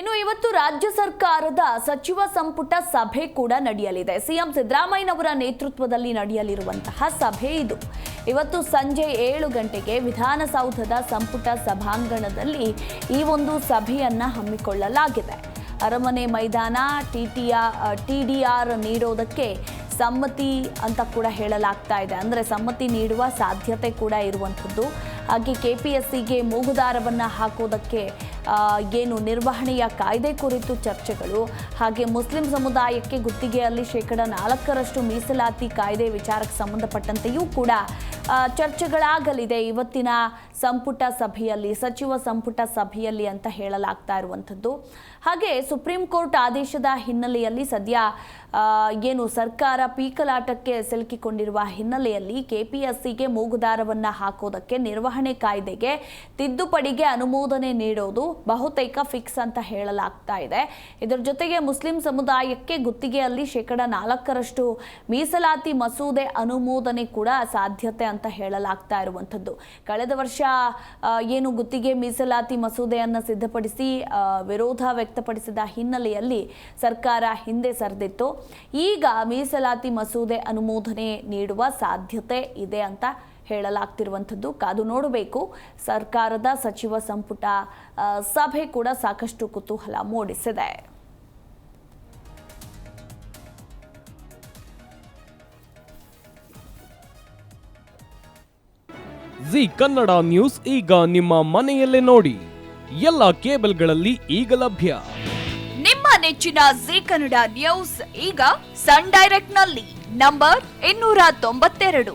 ಇನ್ನು ಇವತ್ತು ರಾಜ್ಯ ಸರ್ಕಾರದ ಸಚಿವ ಸಂಪುಟ ಸಭೆ ಕೂಡ ನಡೆಯಲಿದೆ. ಸಿಎಂ ಸಿದ್ದರಾಮಯ್ಯನವರ ನೇತೃತ್ವದಲ್ಲಿ ನಡೆಯಲಿರುವಂತಹ ಸಭೆ ಇದು. ಇವತ್ತು ಸಂಜೆ ಏಳು ಗಂಟೆಗೆ ವಿಧಾನಸೌಧದ ಸಂಪುಟ ಸಭಾಂಗಣದಲ್ಲಿ ಈ ಒಂದು ಸಭೆಯನ್ನ ಹಮ್ಮಿಕೊಳ್ಳಲಾಗಿದೆ. ಅರಮನೆ ಮೈದಾನ, ಟಿಟಿಯ ಟಿ ಡಿ ಆರ್ ನೀಡೋದಕ್ಕೆ ಸಮ್ಮತಿ ಅಂತ ಕೂಡ ಹೇಳಲಾಗ್ತಾ ಇದೆ. ಅಂದರೆ ಸಮ್ಮತಿ ನೀಡುವ ಸಾಧ್ಯತೆ ಕೂಡ ಇರುವಂಥದ್ದು. ಹಾಗೆ ಕೆ ಪಿ ಎಸ್ ಸಿಗೆ ಮೂಗುದಾರವನ್ನು ಹಾಕೋದಕ್ಕೆ ಏನು ನಿರ್ವಹಣೆಯ ಕಾಯ್ದೆ ಕುರಿತು ಚರ್ಚೆಗಳು. ಹಾಗೆ ಮುಸ್ಲಿಂ ಸಮುದಾಯಕ್ಕೆ ಗುತ್ತಿಗೆಯಲ್ಲಿ ಶೇಕಡ ನಾಲ್ಕರಷ್ಟು ಮೀಸಲಾತಿ ಕಾಯ್ದೆ ವಿಚಾರಕ್ಕೆ ಸಂಬಂಧಪಟ್ಟಂತೆಯೂ ಕೂಡ ಚರ್ಚೆಗಳಾಗಲಿದೆ. ಇವತ್ತಿನ ಸಂಪುಟ ಸಭೆಯಲ್ಲಿ, ಸಚಿವ ಸಂಪುಟ ಸಭೆಯಲ್ಲಿ ಅಂತ ಹೇಳಲಾಗ್ತಾ ಇರುವಂಥದ್ದು. ಹಾಗೆ ಸುಪ್ರೀಂ ಕೋರ್ಟ್ ಆದೇಶದ ಹಿನ್ನೆಲೆಯಲ್ಲಿ ಸದ್ಯ ಏನು ಸರ್ಕಾರ ಪೀಕಲಾಟಕ್ಕೆ ಸಿಲುಕಿಕೊಂಡಿರುವ ಹಿನ್ನೆಲೆಯಲ್ಲಿ ಕೆಪಿಎಸ್ಸಿಗೆ ಮೂಗುದಾರವನ್ನು ಹಾಕೋದಕ್ಕೆ ನಿರ್ವಹಣೆ ಕಾಯ್ದೆಗೆ ತಿದ್ದುಪಡಿಗೆ ಅನುಮೋದನೆ ನೀಡೋದು ಬಹುತೇಕ ಫಿಕ್ಸ್ ಅಂತ ಹೇಳಲಾಗ್ತಾ ಇದೆ. ಇದರ ಜೊತೆಗೆ ಮುಸ್ಲಿಂ ಸಮುದಾಯಕ್ಕೆ ಗುತ್ತಿಗೆಯಲ್ಲಿ ಶೇಕಡ ನಾಲ್ಕರಷ್ಟು ಮೀಸಲಾತಿ ಮಸೂದೆ ಅನುಮೋದನೆ ಕೂಡ ಸಾಧ್ಯತೆ ಅಂತ ಹೇಳಲಾಗ್ತಾ ಇರುವಂಥದ್ದು. ಕಳೆದ ವರ್ಷ ಏನು ಗುತ್ತಿಗೆ ಮೀಸಲಾತಿ ಮಸೂದೆಯನ್ನು ಸಿದ್ಧಪಡಿಸಿ ವಿರೋಧ ವ್ಯಕ್ತಪಡಿಸಿದ ಹಿನ್ನೆಲೆಯಲ್ಲಿ ಸರ್ಕಾರ ಹಿಂದೆ ಸರಿದಿತ್ತು. ಈಗ ಮೀಸಲಾತಿ ಮಸೂದೆ ಅನುಮೋದನೆ ನೀಡುವ ಸಾಧ್ಯತೆ ಇದೆ ಅಂತ ಹೇಳಲಾಗ್ತಿರುವಂಥದ್ದು. ಕಾದು ನೋಡಬೇಕು. ಸರ್ಕಾರದ ಸಚಿವ ಸಂಪುಟ ಸಭೆ ಕೂಡ ಸಾಕಷ್ಟು ಕುತೂಹಲ ಮೂಡಿಸಿದೆ. ಜಿ ಕನ್ನಡ ನ್ಯೂಸ್ ಈಗ ನಿಮ್ಮ ಮನೆಯಲ್ಲೇ ನೋಡಿ. ಎಲ್ಲ ಕೇಬಲ್ಗಳಲ್ಲಿ ಈಗ ಲಭ್ಯ. ನಿಮ್ಮ ನೆಚ್ಚಿನ ಜಿ ಕನ್ನಡ ನ್ಯೂಸ್ ಈಗ ಸನ್ ಡೈರೆಕ್ಟ್ನಲ್ಲಿ ನಂಬರ್ ಇನ್ನೂರ ತೊಂಬತ್ತೆರಡು.